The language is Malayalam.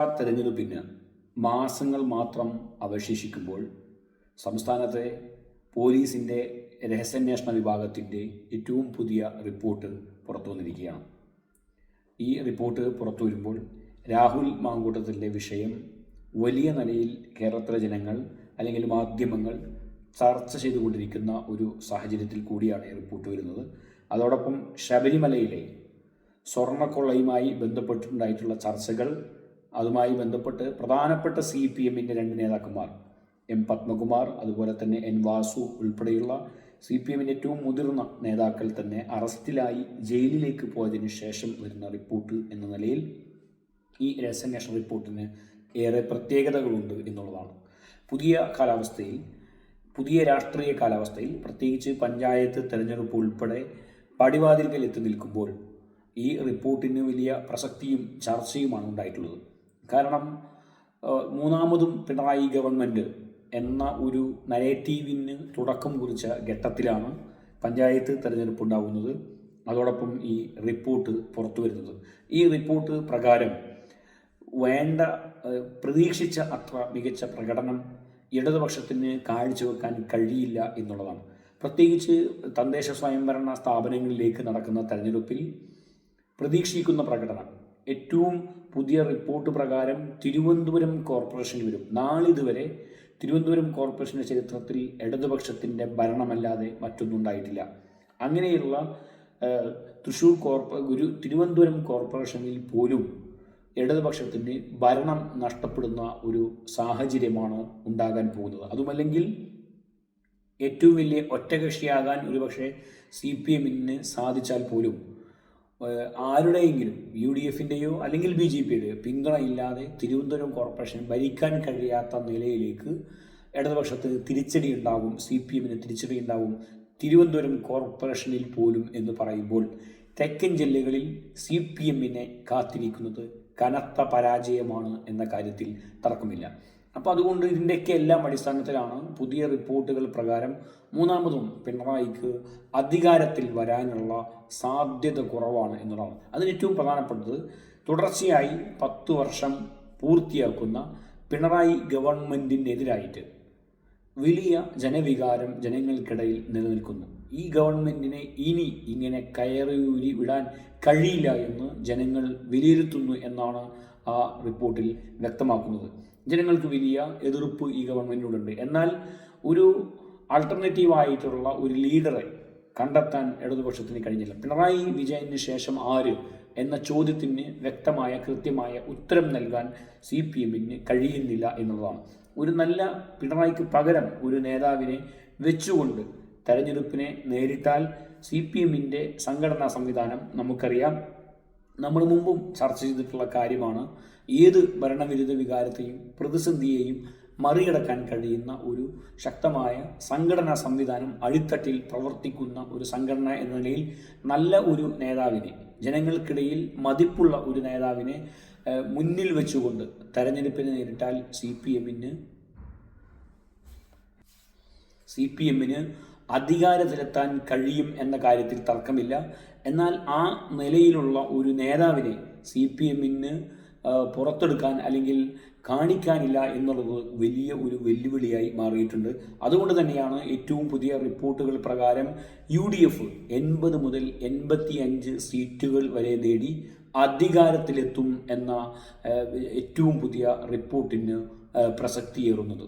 തെരഞ്ഞെടുപ്പിന് മാസങ്ങൾ മാത്രം അവശേഷിക്കുമ്പോൾ സംസ്ഥാനത്തെ പോലീസിന്റെ രഹസ്യാന്വേഷണ വിഭാഗത്തിന്റെ ഏറ്റവും പുതിയ റിപ്പോർട്ട് പുറത്തു വന്നിരിക്കുകയാണ് ഈ റിപ്പോർട്ട് പുറത്തു വരുമ്പോൾ രാഹുൽ മാങ്കൂട്ടത്തിന്റെ വിഷയം വലിയ നിലയിൽ കേരളത്തിലെ ജനങ്ങൾ അല്ലെങ്കിൽ മാധ്യമങ്ങൾ ചർച്ച ചെയ്തുകൊണ്ടിരിക്കുന്ന ഒരു സാഹചര്യത്തിൽ കൂടിയാണ് ഈ റിപ്പോർട്ട് വരുന്നത്. അതോടൊപ്പം ശബരിമലയിലെ സ്വർണക്കൊള്ളയുമായി ബന്ധപ്പെട്ടിട്ടുണ്ടായിട്ടുള്ള ചർച്ചകൾ അതുമായി ബന്ധപ്പെട്ട് പ്രധാനപ്പെട്ട സി പി എമ്മിന്റെ രണ്ട് നേതാക്കന്മാർ എം പത്മകുമാർ അതുപോലെ തന്നെ എൻ വാസു ഉൾപ്പെടെയുള്ള സി പി എമ്മിന്റെ ഏറ്റവും മുതിർന്ന നേതാക്കൾ തന്നെ അറസ്റ്റിലായി ജയിലിലേക്ക് പോയതിനു ശേഷം വരുന്ന റിപ്പോർട്ട് എന്ന നിലയിൽ ഈ രഹസ്യാന്വേഷണ റിപ്പോർട്ടിന് ഏറെ പ്രത്യേകതകളുണ്ട് എന്നുള്ളതാണ്. പുതിയ കാലാവസ്ഥയിൽ പുതിയ രാഷ്ട്രീയ കാലാവസ്ഥയിൽ പ്രത്യേകിച്ച് പഞ്ചായത്ത് തെരഞ്ഞെടുപ്പ് ഉൾപ്പെടെ പടിവാതിൽക്കൽ എത്തി നിൽക്കുമ്പോൾ ഈ റിപ്പോർട്ടിന് വലിയ പ്രസക്തിയും ചർച്ചയുമാണ് ഉണ്ടായിട്ടുള്ളത്. കാരണം മൂന്നാമതും പിണറായി ഗവൺമെന്റ് എന്ന ഒരു നരേറ്റീവിന് തുടക്കം കുറിച്ച ഘട്ടത്തിലാണ് പഞ്ചായത്ത് തെരഞ്ഞെടുപ്പ് ഉണ്ടാകുന്നത്. അതോടൊപ്പം ഈ റിപ്പോർട്ട് പുറത്തു വരുന്നത്. ഈ റിപ്പോർട്ട് പ്രകാരം വേണ്ട പ്രതീക്ഷിച്ച അത്ര മികച്ച പ്രകടനം ഇടതുപക്ഷത്തിന് കാഴ്ചവെക്കാൻ കഴിയില്ല എന്നുള്ളതാണ്. പ്രത്യേകിച്ച് തദ്ദേശ സ്വയംഭരണ സ്ഥാപനങ്ങളിലേക്ക് നടക്കുന്ന തെരഞ്ഞെടുപ്പിൽ പ്രതീക്ഷിക്കുന്ന പ്രകടനം ഏറ്റവും പുതിയ റിപ്പോർട്ട് പ്രകാരം തിരുവനന്തപുരം കോർപ്പറേഷനിൽ വരും. നാളിതുവരെ തിരുവനന്തപുരം കോർപ്പറേഷന്റെ ചരിത്രത്തിൽ ഇടതുപക്ഷത്തിന്റെ ഭരണമല്ലാതെ മറ്റൊന്നും ഉണ്ടായിട്ടില്ല. അങ്ങനെയുള്ള തൃശ്ശൂർ കോർപ്പ ഗുരു തിരുവനന്തപുരം കോർപ്പറേഷനിൽ പോലും ഇടതുപക്ഷത്തിന് ഭരണം നഷ്ടപ്പെടുന്ന ഒരു സാഹചര്യമാണ് ഉണ്ടാകാൻ പോകുന്നത്. അതുമല്ലെങ്കിൽ ഏറ്റവും വലിയ ഒറ്റകക്ഷിയാകാൻ ഒരുപക്ഷെ സി പി എമ്മിന് സാധിച്ചാൽ പോലും ആരുടെയെങ്കിലും യു ഡി എഫിന്റെയോ അല്ലെങ്കിൽ ബി ജെ പിയുടെയോ പിന്തുണ ഇല്ലാതെ തിരുവനന്തപുരം കോർപ്പറേഷൻ ഭരിക്കാൻ കഴിയാത്ത നിലയിലേക്ക് ഇടതുപക്ഷത്തിന് തിരിച്ചടി ഉണ്ടാകും സി പി എമ്മിന് തിരിച്ചടി ഉണ്ടാകും തിരുവനന്തപുരം കോർപ്പറേഷനിൽ പോലും എന്ന് പറയുമ്പോൾ തെക്കൻ ജില്ലകളിൽ സി പി എമ്മിനെ കാത്തിരിക്കുന്നത് കനത്ത പരാജയമാണ് എന്ന കാര്യത്തിൽ തർക്കമില്ല. അപ്പോൾ അതുകൊണ്ട് ഇതിന്റെയൊക്കെ എല്ലാം അടിസ്ഥാനത്തിലാണ് പുതിയ റിപ്പോർട്ടുകൾ പ്രകാരം മൂന്നാമതും പിണറായിക്ക് അധികാരത്തിൽ വരാനുള്ള സാധ്യത കുറവാണ് എന്നുള്ളതാണ്. അതിന് ഏറ്റവും പ്രധാനപ്പെട്ടത് തുടർച്ചയായി പത്ത് വർഷം പൂർത്തിയാക്കുന്ന പിണറായി ഗവൺമെന്റിനെതിരായിട്ട് വലിയ ജനവികാരം ജനങ്ങൾക്കിടയിൽ നിലനിൽക്കുന്നു. ഈ ഗവൺമെന്റിനെ ഇനി ഇങ്ങനെ കയറിയൂരി വിടാൻ കഴിയില്ല എന്ന് ജനങ്ങൾ വിലയിരുത്തുന്നു എന്നാണ് ആ റിപ്പോർട്ടിൽ വ്യക്തമാക്കുന്നത്. ജനങ്ങൾക്ക് വലിയ എതിർപ്പ് ഈ ഗവൺമെന്റിനോടുണ്ട് എന്നാൽ ഒരു ആൾട്ടർനേറ്റീവ് ആയിട്ടുള്ള ഒരു ലീഡറെ കണ്ടെത്താൻ ഇടതുപക്ഷത്തിന് കഴിഞ്ഞില്ല. പിണറായി വിജയന് ശേഷം ആര് എന്ന ചോദ്യത്തിന് വ്യക്തമായ കൃത്യമായ ഉത്തരം നൽകാൻ സി പി എമ്മിന് കഴിയുന്നില്ല എന്നുള്ളതാണ്. ഒരു നല്ല പിണറായിക്ക് പകരം ഒരു നേതാവിനെ വെച്ചുകൊണ്ട് തെരഞ്ഞെടുപ്പിനെ നേരിട്ടാൽ സി പി എമ്മിന്റെ സംഘടനാ സംവിധാനം നമുക്കറിയാം. നമ്മൾ മുമ്പും ചർച്ച ചെയ്തിട്ടുള്ള കാര്യമാണ് ഏത് ഭരണവിരുദ്ധ വികാരത്തെയും പ്രതിസന്ധിയെയും മറികടക്കാൻ കഴിയുന്ന ഒരു ശക്തമായ സംഘടനാ സംവിധാനം അടിത്തട്ടിൽ പ്രവർത്തിക്കുന്ന ഒരു സംഘടന എന്ന നിലയിൽ നല്ല ഒരു നേതാവിനെ ജനങ്ങൾക്കിടയിൽ മതിപ്പുള്ള ഒരു നേതാവിനെ മുന്നിൽ വെച്ചുകൊണ്ട് തെരഞ്ഞെടുപ്പിനെ നേരിട്ടാൽ സി പി എമ്മിന് സി പി എമ്മിന് അധികാരത്തിലെത്താൻ കഴിയും എന്ന കാര്യത്തിൽ തർക്കമില്ല. എന്നാൽ ആ നിലയിലുള്ള ഒരു നേതാവിനെ സി പി എമ്മിന് പുറത്തെടുക്കാൻ അല്ലെങ്കിൽ കാണിക്കാനില്ല എന്നുള്ളത് വലിയ ഒരു വെല്ലുവിളിയായി മാറിയിട്ടുണ്ട്. അതുകൊണ്ട് തന്നെയാണ് ഏറ്റവും പുതിയ റിപ്പോർട്ടുകൾ പ്രകാരം യു ഡി എഫ് എൺപത് മുതൽ എൺപത്തി അഞ്ച് സീറ്റുകൾ വരെ നേടി അധികാരത്തിലെത്തും എന്ന ഏറ്റവും പുതിയ റിപ്പോർട്ടിന് പ്രസക്തിയേറുന്നത്.